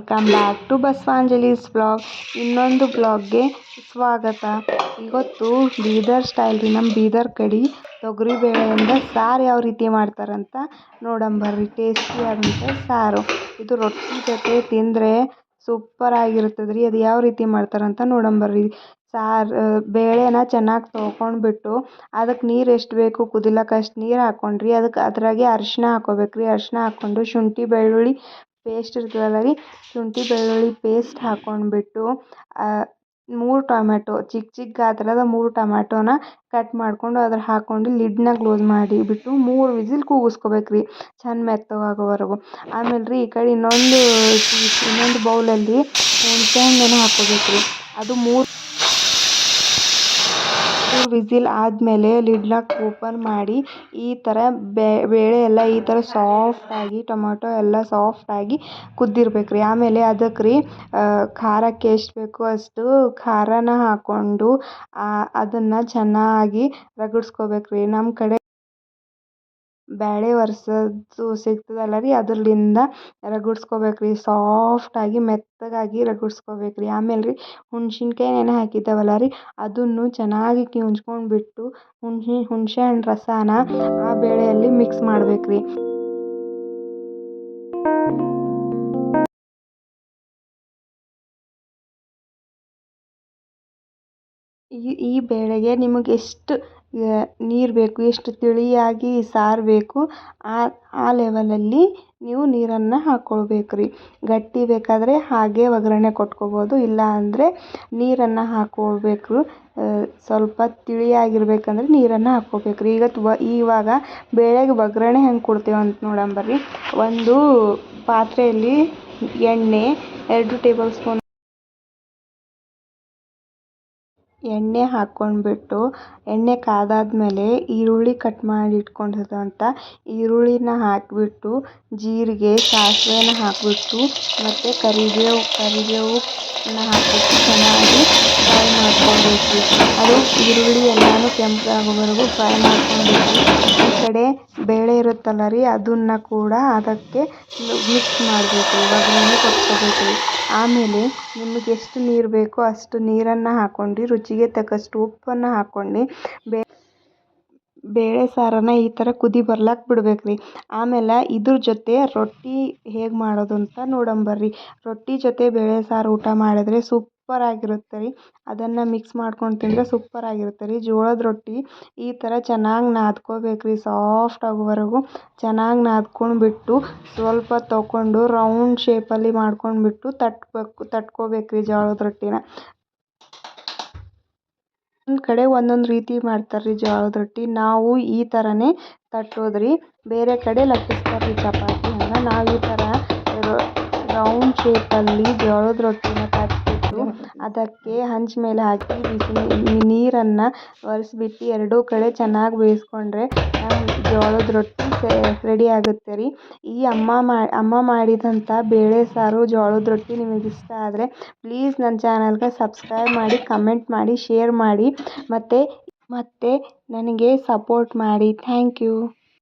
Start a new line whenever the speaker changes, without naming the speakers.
Welcome back to Basavanjali's blog ಇನ್ನೊಂದು ಬ್ಲಾಗ್ಗೆ ಸ್ವಾಗತ. ಇವತ್ತು ಬೀದರ್ ಸ್ಟೈಲ್ ರೀ ನಮ್ಮ ಬೀದರ್ ಕಡೆ ತೊಗರಿ ಬೇಳೆಯಿಂದ ಸಾರು ಯಾವ ರೀತಿ ಮಾಡ್ತಾರಂತ ನೋಡಂಬರ್ರಿ ಟೇಸ್ಟಿ ಆದಂಥ ಸಾರು. ಇದು ರೊಟ್ಟಿ ಜೊತೆ ತಿಂದರೆ ಸೂಪರ್ ಆಗಿರ್ತದೆ ರೀ ಅದು ಯಾವ ರೀತಿ ಮಾಡ್ತಾರಂತ ನೋಡಂಬರ್ರಿ ಸಾರು ಬೇಳೆನ ಚೆನ್ನಾಗಿ ತೊಳ್ಕೊಂಡ್ಬಿಟ್ಟು ಅದಕ್ಕೆ ನೀರು ಎಷ್ಟು ಬೇಕು ಕುದಿಲಕ್ಕ ಅಷ್ಟು ನೀರು ಹಾಕ್ಕೊಂಡ್ರಿ ಅದಕ್ಕೆ ಅದ್ರಾಗೆ ಅರಿಶಿನ ರೀ ಅರಿಶಿನ ಹಾಕ್ಕೊಂಡು ಶುಂಠಿ, ಬೆಳ್ಳುಳ್ಳಿ ಪೇಸ್ಟ್ ಇರ್ತದಲ್ಲ ರೀ, ಶುಂಠಿ, ಬೆಳ್ಳುಳ್ಳಿ ಪೇಸ್ಟ್ ಹಾಕ್ಕೊಂಡ್ಬಿಟ್ಟು ಮೂರು ಟೊಮೆಟೊ ಚಿಕ್ಕ ಚಿಕ್ಕ ಗಾತ್ರದ ಮೂರು ಟೊಮ್ಯಾಟೋನ ಕಟ್ ಮಾಡಿಕೊಂಡು ಅದ್ರ ಹಾಕ್ಕೊಂಡು ಲಿಡ್ನ ಕ್ಲೋಸ್ ಮಾಡಿಬಿಟ್ಟು ಮೂರು ವಿಸಿಲ್ ಕೂಗಿಸ್ಕೋಬೇಕು ರೀ ಚೆಂದ ಮೆತ್ತಗಾಗೋವರೆಗೂ. ಆಮೇಲೆ ರೀ ಈ ಕಡೆ ಇನ್ನೊಂದು ಇನ್ನೊಂದು ಬೌಲಲ್ಲಿ ಹುಣಸೆ ಹಣ್ಣನ್ನು ಹಾಕ್ಕೋಬೇಕು ರೀ, ಅದು ಮೂರು ವಿಸಿಲ್ ಆದಮೇಲೆ ಲಿಡ್ನ ಓಪನ್ ಮಾಡಿ, ಈ ಥರ ಬೇಳೆ ಎಲ್ಲ ಈ ಥರ ಸಾಫ್ಟಾಗಿ ಟೊಮೊಟೊ ಎಲ್ಲ ಸಾಫ್ಟಾಗಿ ಕುದ್ದಿರ್ಬೇಕು ರೀ. ಆಮೇಲೆ ಅದಕ್ಕೆ ರೀ ಖಾರಕ್ಕೆ ಎಷ್ಟು ಬೇಕೋ ಅಷ್ಟು ಖಾರನ ಹಾಕ್ಕೊಂಡು ಅದನ್ನು ಚೆನ್ನಾಗಿ ರಗಡಿಸ್ಕೊಬೇಕು ರೀ. ನಮ್ಮ ಕಡೆ ಬ್ಯಾಳೆ ಒರ್ಸೋದು ಸಿಗ್ತದಲ್ಲ ರೀ, ಅದ್ರಲಿಂದ ರಗಡ್ಸ್ಕೊಬೇಕು ರೀ ಸಾಫ್ಟಾಗಿ ಮೆತ್ತಗಾಗಿ ರಗಡ್ಸ್ಕೊಬೇಕು ರೀ ಆಮೇಲೆ ರೀ ಹುಣ್ಸಿನ್ಕಾಯಿ ನೆನೆ ಹಾಕಿದ್ದೇವಲ್ಲ ರೀ, ಅದನ್ನು ಚೆನ್ನಾಗಿ ಕಿವುಚ್ಕೊಂಡ್ಬಿಟ್ಟು ಹುಣ್ಸೆ, ಹುಣಸೆ ಹಣ್ಣು ರಸಾನ ಆ ಬೇಳೆಯಲ್ಲಿ ಮಿಕ್ಸ್ ಮಾಡ್ಬೇಕು ರೀ ಈ ಈ ಬೇಳೆಗೆ ನಿಮಗೆ ಎಷ್ಟು ನೀರು ಬೇಕು. ಎಷ್ಟು ತಿಳಿಯಾಗಿ ಸಾರು ಬೇಕು ಆ ಆ ಲೆವೆಲಲ್ಲಿ ನೀವು ನೀರನ್ನು ಹಾಕ್ಕೊಳ್ಬೇಕು ರೀ ಗಟ್ಟಿ ಬೇಕಾದರೆ ಹಾಗೆ ಒಗ್ಗರಣೆ ಕೊಟ್ಕೋಬೋದು. ಇಲ್ಲ ಅಂದರೆ ನೀರನ್ನು ಹಾಕ್ಕೊಳ್ಬೇಕು ಸ್ವಲ್ಪ ತಿಳಿಯಾಗಿರ್ಬೇಕಂದ್ರೆ ನೀರನ್ನು ಹಾಕ್ಕೋಬೇಕು ರೀ ಈಗ ಇವಾಗ ಬೇಳೆಗೆ ಒಗ್ಗರಣೆ ಹೆಂಗೆ ಕೊಡ್ತೀವಿ ಅಂತ ನೋಡಂಬರ್ರಿ ಒಂದು ಪಾತ್ರೆಯಲ್ಲಿ ಎಣ್ಣೆ, ಎರಡು ಟೇಬಲ್ ಸ್ಪೂನ್ ಎಣ್ಣೆ ಹಾಕ್ಕೊಂಡ್ಬಿಟ್ಟು, ಎಣ್ಣೆ ಕಾದಾದ್ಮೇಲೆ ಈರುಳ್ಳಿ ಕಟ್ ಮಾಡಿ ಇಟ್ಕೊಂಡಿರೋಂಥ ಈರುಳ್ಳಿನ ಹಾಕಿಬಿಟ್ಟು, ಜೀರಿಗೆ, ಸಾಸಿವೆನ ಹಾಕಿಬಿಟ್ಟು, ಮತ್ತು ಕರಿಬೇವು, ಕರಿಬೇವನ್ನ ಹಾಕಿಬಿಟ್ಟು ಚೆನ್ನಾಗಿ ಫ್ರೈ ಮಾಡ್ಕೊಬೇಕು ಅದು ಈರುಳ್ಳಿ ಎಲ್ಲನೂ ಕೆಂಪಗಾಗೋವರೆಗೂ ಫ್ರೈ ಮಾಡ್ಕೊಬೇಕು ಈ ಕಡೆ ಬೇಳೆ ಇರುತ್ತಲ್ಲ ರೀ, ಅದನ್ನು ಕೂಡ ಅದಕ್ಕೆ ಮಿಕ್ಸ್ ಮಾಡಬೇಕು. ಒಗ್ಗರಣೆ ಕೊಟ್ಕೋಬೇಕು ಆಮೇಲೆ ನಿಮಗೆ ಎಷ್ಟು ನೀರು ಬೇಕೋ ಅಷ್ಟು ನೀರನ್ನು ಹಾಕ್ಕೊಂಡು ರುಚಿಗೆ ತಕ್ಕಷ್ಟು ಉಪ್ಪನ್ನು ಹಾಕ್ಕೊಂಡು ಬೇ ಬೇಳೆ ಸಾರನ್ನು ಈ ಥರ ಕುದಿ ಬರ್ಲಾಕ ಬಿಡ್ಬೇಕ್ರಿ. ಆಮೇಲೆ ಇದ್ರ ಜೊತೆ ರೊಟ್ಟಿ ಹೇಗೆ ಮಾಡೋದು ಅಂತ ನೋಡಂಬರ್ರಿ ರೊಟ್ಟಿ ಜೊತೆ ಬೇಳೆ ಸಾರು ಊಟ ಮಾಡಿದ್ರೆ ಆಗಿರುತ್ತೆ ರೀ. ಅದನ್ನು ಮಿಕ್ಸ್ ಮಾಡ್ಕೊಂಡು ತಿಂದರೆ ಆಗಿರುತ್ತೆ ರೀ. ಜೋಳದ ರೊಟ್ಟಿ ಈ ಥರ ಚೆನ್ನಾಗಿ ನಾದ್ಕೋಬೇಕು ರೀ ಸಾಫ್ಟ್ ಆಗೋವರೆಗೂ. ಚೆನ್ನಾಗಿ ನಾದ್ಕೊಂಡ್ಬಿಟ್ಟು ಸ್ವಲ್ಪ ತೊಗೊಂಡು ರೌಂಡ್ ಶೇಪಲ್ಲಿ ಮಾಡ್ಕೊಂಡ್ಬಿಟ್ಟು ತಟ್ಟಬೇಕು ತಟ್ಕೋಬೇಕು ರೀ ಜೋಳದ ರೊಟ್ಟಿನ. ಒಂದೊಂದು ಕಡೆ ಒಂದೊಂದು ರೀತಿ ಮಾಡ್ತಾರೆ ರೀ ಜೋಳದ ರೊಟ್ಟಿ ನಾವು ಈ ಥರನೇ ತಟ್ಟೋದು ರೀ ಬೇರೆ ಕಡೆ ಲಟ್ಟಿಸ್ತಾರೆ ರೀ ಚಪಾತಿ ಹಂಗೆ ನಾವು ಈ ಥರ ರೌಂಡ್ ಶೇಪಲ್ಲಿ ಜೋಳದ ರೊಟ್ಟಿನ ತಟ್ಟಿಬಿಟ್ಟು ಅದಕ್ಕೆ ಹಂಚ್ ಮೇಲೆ ಹಾಕಿ ಬಿಸಿ ನೀರನ್ನು ಒರೆಸ್ಬಿಟ್ಟು ಎರಡೂ ಕಡೆ ಚೆನ್ನಾಗಿ ಬೇಯಿಸ್ಕೊಂಡ್ರೆ ಜೋಳದ ರೊಟ್ಟಿ ರೆಡಿ ಆಗುತ್ತೆ ರೀ. ಈ ಅಮ್ಮ ಮಾಡಿ ಅಮ್ಮ ಮಾಡಿದಂಥ ಬೇಳೆ ಸಾರು, ಜೋಳದ ರೊಟ್ಟಿ ನಿಮಗೆ ಇಷ್ಟ ಆದರೆ ಪ್ಲೀಸ್ ನನ್ನ ಚಾನಲ್ಗೆ ಸಬ್ಸ್ಕ್ರೈಬ್ ಮಾಡಿ ಕಮೆಂಟ್ ಮಾಡಿ ಶೇರ್ ಮಾಡಿ. ಮತ್ತು ಮತ್ತು ನನಗೆ ಸಪೋರ್ಟ್ ಮಾಡಿ. Thank you